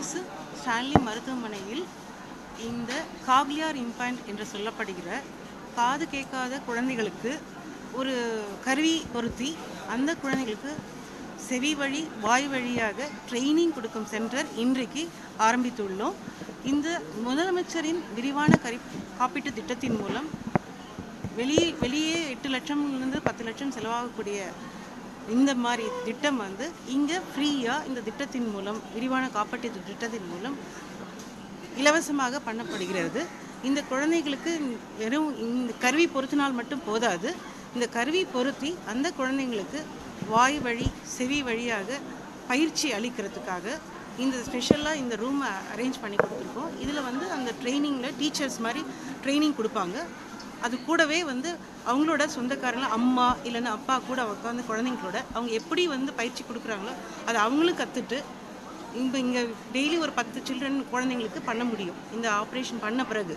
அரசு ஸ்டான்லி மருத்துவமனையில் இந்த காக்லியார் இம்பாண்ட் என்று சொல்லப்படுகிற காது கேட்காத குழந்தைகளுக்கு ஒரு கருவி பொருத்தி அந்த குழந்தைகளுக்கு செவி வழி வாய் வழியாக ட்ரைனிங் கொடுக்கும் சென்டர் இன்றைக்கு ஆரம்பித்துள்ளோம். இந்த முதலமைச்சரின் விரிவான கரி காப்பீட்டு திட்டத்தின் மூலம் வெளியே வெளியே எட்டு லட்சம்லேருந்து பத்து லட்சம் செலவாகக்கூடிய இந்த மாதிரி திட்டம் வந்து இங்கே ஃப்ரீயாக இந்த திட்டத்தின் மூலம் விரிவான காப்பீட்டு திட்டத்தின் மூலம் இலவசமாக பண்ணப்படுகிறது. இந்த குழந்தைகளுக்கு வெறும் இந்த கருவி பொருத்தினால் மட்டும் போதாது இந்த கருவி பொருத்தி அந்த குழந்தைங்களுக்கு வாய் வழி செவி வழியாக பயிற்சி அளிக்கிறதுக்காக இந்த ஸ்பெஷலாக இந்த ரூமை அரேஞ்ச் பண்ணி கொடுத்துருக்கோம். இதில் வந்து அந்த ட்ரைனிங்கில் டீச்சர்ஸ் மாதிரி ட்ரைனிங் கொடுப்பாங்க. அது கூடவே வந்து அவங்களோட சொந்தக்காரங்கள அம்மா இல்லைன்னா அப்பா கூட உட்காந்து குழந்தைங்களோட அவங்க எப்படி வந்து பயிற்சி கொடுக்குறாங்களோ அதை அவங்களும் கற்றுட்டு இப்போ இங்கே டெய்லி ஒரு பத்து சில்ட்ரன் குழந்தைங்களுக்கு பண்ண முடியும். இந்த ஆப்ரேஷன் பண்ண பிறகு.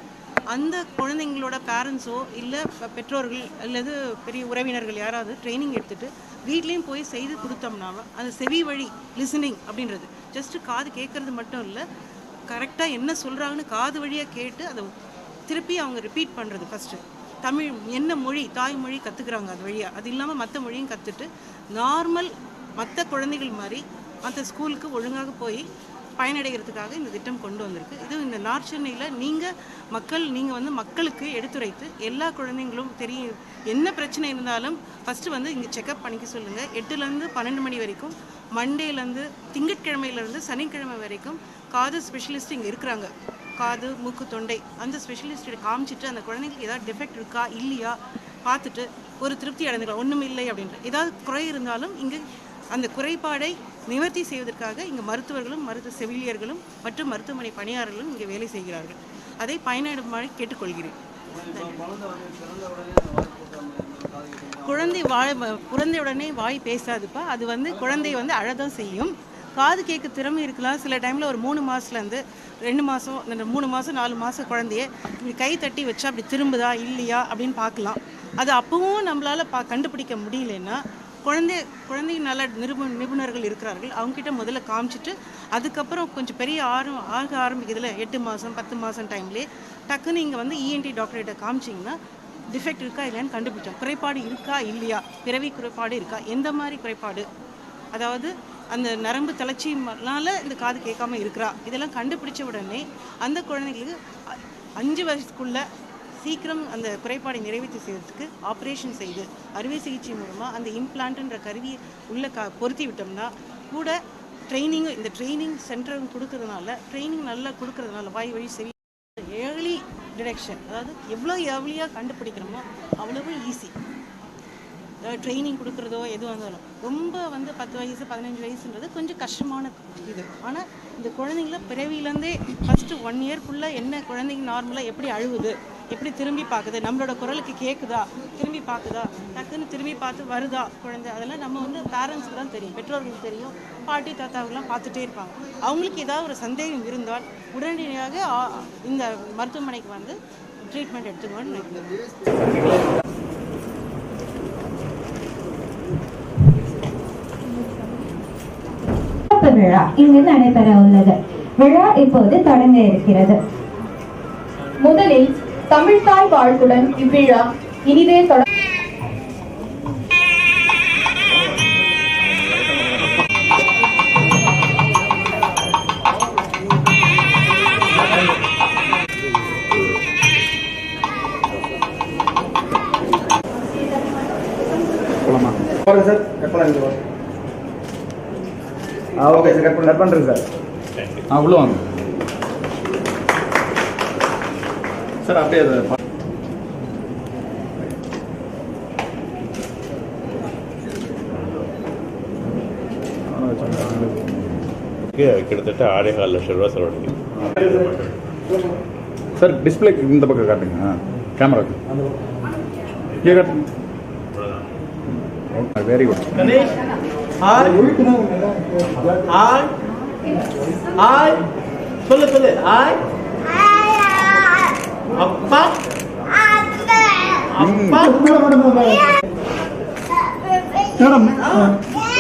அந்த குழந்தைங்களோட பேரண்ட்ஸோ இல்லை பெற்றோர்கள் அல்லது பெரிய உறவினர்கள் யாராவது ட்ரைனிங் எடுத்துட்டு வீட்லேயும் போய் செய்து கொடுத்தோம்னாலும் அந்த செவி வழி லிசனிங் அப்படின்றது. ஜஸ்ட்டு காது கேட்குறது மட்டும் இல்லை கரெக்டாக என்ன சொல்கிறாங்கன்னு காது வழியாக கேட்டு அதை திருப்பி அவங்க ரிப்பீட் பண்ணுறது ஃபஸ்ட்டு தமிழ் என்ன மொழி தாய்மொழி கற்றுக்குறாங்க அது வழியாக அது இல்லாமல் மற்ற மொழியும் கற்றுட்டு நார்மல் மற்ற குழந்தைகள் மாதிரி மற்ற ஸ்கூலுக்கு ஒழுங்காக போய் பயனடைகிறதுக்காக இந்த திட்டம் கொண்டு வந்திருக்கு. இது இந்த நார்த் சென்னையில் நீங்கள் மக்கள் நீங்கள் வந்து மக்களுக்கு எடுத்துரைத்து எல்லா குழந்தைங்களும் தெரியும் என்ன பிரச்சனை இருந்தாலும் ஃபஸ்ட்டு வந்து இங்கே செக்கப் பண்ணிக்க சொல்லுங்கள் எட்டுலேருந்து பன்னெண்டு மணி வரைக்கும் மண்டேலேருந்து திங்கட்கிழமையிலேருந்து சனிக்கிழமை வரைக்கும் காது ஸ்பெஷலிஸ்ட் இங்கே இருக்கிறாங்க. காது மூக்கு தொண்டை அந்த ஸ்பெஷலிஸ்ட்டை காமிச்சிட்டு அந்த குழந்தைங்களுக்கு ஏதாவது டிஃபெக்ட் இருக்கா இல்லையா பார்த்துட்டு ஒரு திருப்தி அடைந்துக்கலாம் ஒன்றும் இல்லை அப்படின்ற. ஏதாவது குறை இருந்தாலும் இங்கே அந்த குறைபாடை நிவர்த்தி செய்வதற்காக இங்கே மருத்துவர்களும் மருத்துவ செவிலியர்களும் மற்றும் மருத்துவமனை பணியாளர்களும் இங்கே வேலை செய்கிறார்கள். அதை பயனிடுமாறு கேட்டுக்கொள்கிறேன். குழந்தை வாழ பிறந்த உடனே வாய் பேசாதுப்பா. அது வந்து குழந்தை வந்து அழதான் செய்யும். காது கேட்க திறமை இருக்கலாம். சில டைமில் ஒரு மூணு மாதத்துலேருந்து ரெண்டு மாதம் மூணு மாதம் நாலு மாதம் குழந்தைய இப்படி கை தட்டி வச்சா அப்படி திரும்புதா இல்லையா அப்படின்னு பார்க்கலாம். அது அப்பவும் நம்மளால் பா கண்டுபிடிக்க முடியலன்னா குழந்தை குழந்தை நல்ல நிருப நிபுணர்கள் இருக்கிறார்கள். அவங்ககிட்ட முதல்ல காமிச்சிட்டு அதுக்கப்புறம் கொஞ்சம் பெரிய ஆரம் ஆக ஆரம்பிக்கிறதுல எட்டு மாதம் பத்து மாதம் டைம்லேயே டக்குன்னு இங்கே வந்து இஎன்டி டாக்டர்கிட்ட காமிச்சிங்கன்னா டிஃபெக்ட் இருக்கா இல்லையான்னு கண்டுபிடிச்சோம். குறைபாடு இருக்கா இல்லையா? பிறவி குறைபாடு இருக்கா? எந்த மாதிரி குறைபாடு? அதாவது அந்த நரம்பு தளர்ச்சினால இந்த காது கேட்காம இருக்கிறா. இதெல்லாம் கண்டுபிடிச்ச உடனே அந்த குழந்தைங்களுக்கு அஞ்சு வயசுக்குள்ளே சீக்கிரம் அந்த குறைபாடை நிறைவேற்றி செய்யறதுக்கு ஆப்ரேஷன் செய்து அறுவை சிகிச்சை மூலமாக அந்த இம்ப்ளான்ட்ன்ற கருவியை உள்ளே க பொருத்தி விட்டோம்னா கூட ட்ரைனிங் இந்த ட்ரைனிங் சென்டரும் கொடுக்கறதுனால ட்ரைனிங் நல்லா கொடுக்கறதுனால வாய் வழி செவி ஏர்லி டிடெக்ஷன் அதாவது எவ்வளோ ஏர்லியாக கண்டுபிடிக்கிறோமோ அவ்வளவு ஈஸி ட்ரைனிங் கொடுக்குறதோ எது வந்தாலும் ரொம்ப வந்து பத்து வயசு பதினஞ்சு வயசுன்றது கொஞ்சம் கஷ்டமான இது. ஆனால் இந்த குழந்தைங்கள பிறவியிலேருந்தே ஃபஸ்ட்டு ஒன் இயர்க்குள்ளே என்ன குழந்தைங்க நார்மலாக எப்படி அழுகுது எப்படி திரும்பி பார்க்குது நம்மளோட குரலுக்கு கேட்குதா திரும்பி பார்க்குதா டக்குன்னு திரும்பி பார்த்து வருதா குழந்தை? அதெல்லாம் நம்ம வந்து பேரண்ட்ஸுக்கு தான் தெரியும். பெற்றோர்களுக்கு தெரியும். பாட்டி தாத்தாவுக்குலாம் பார்த்துட்டே இருப்பாங்க. அவங்களுக்கு ஏதாவது ஒரு சந்தேகம் இருந்தால் உடனடியாக இந்த மருத்துவமனைக்கு வந்து ட்ரீட்மெண்ட் எடுத்துக்கணும்னு நினைக்கிறேன் விழா இங்கு நடைபெற உள்ளது விழா இப்போது தொடங்க இருக்கிறது. முதலில் தமிழ்தாய் வாழ்த்துடன் இவ்விழா இனிதே தொட பாருங்க சார். கட் பண்ணாங்க சார் ஆ ஓகே சார் கட் பண்ண. கட் பண்ணுறேன் சார் ஆ உள்ள வாங்க. சார் அப்படியே அதை கிட்டத்தட்ட ஆறேகால் லட்சம் ரூபா செலவழிக்கும் சார் டிஸ்பிளே இந்த பக்கம் காட்டுங்க. ஆ கேமராக்கு இங்கே காட்டுங்க very good Ganesh hi hi hi சொல்லு சொல்லு ஹாய் அப்பா அப்பா மேடம்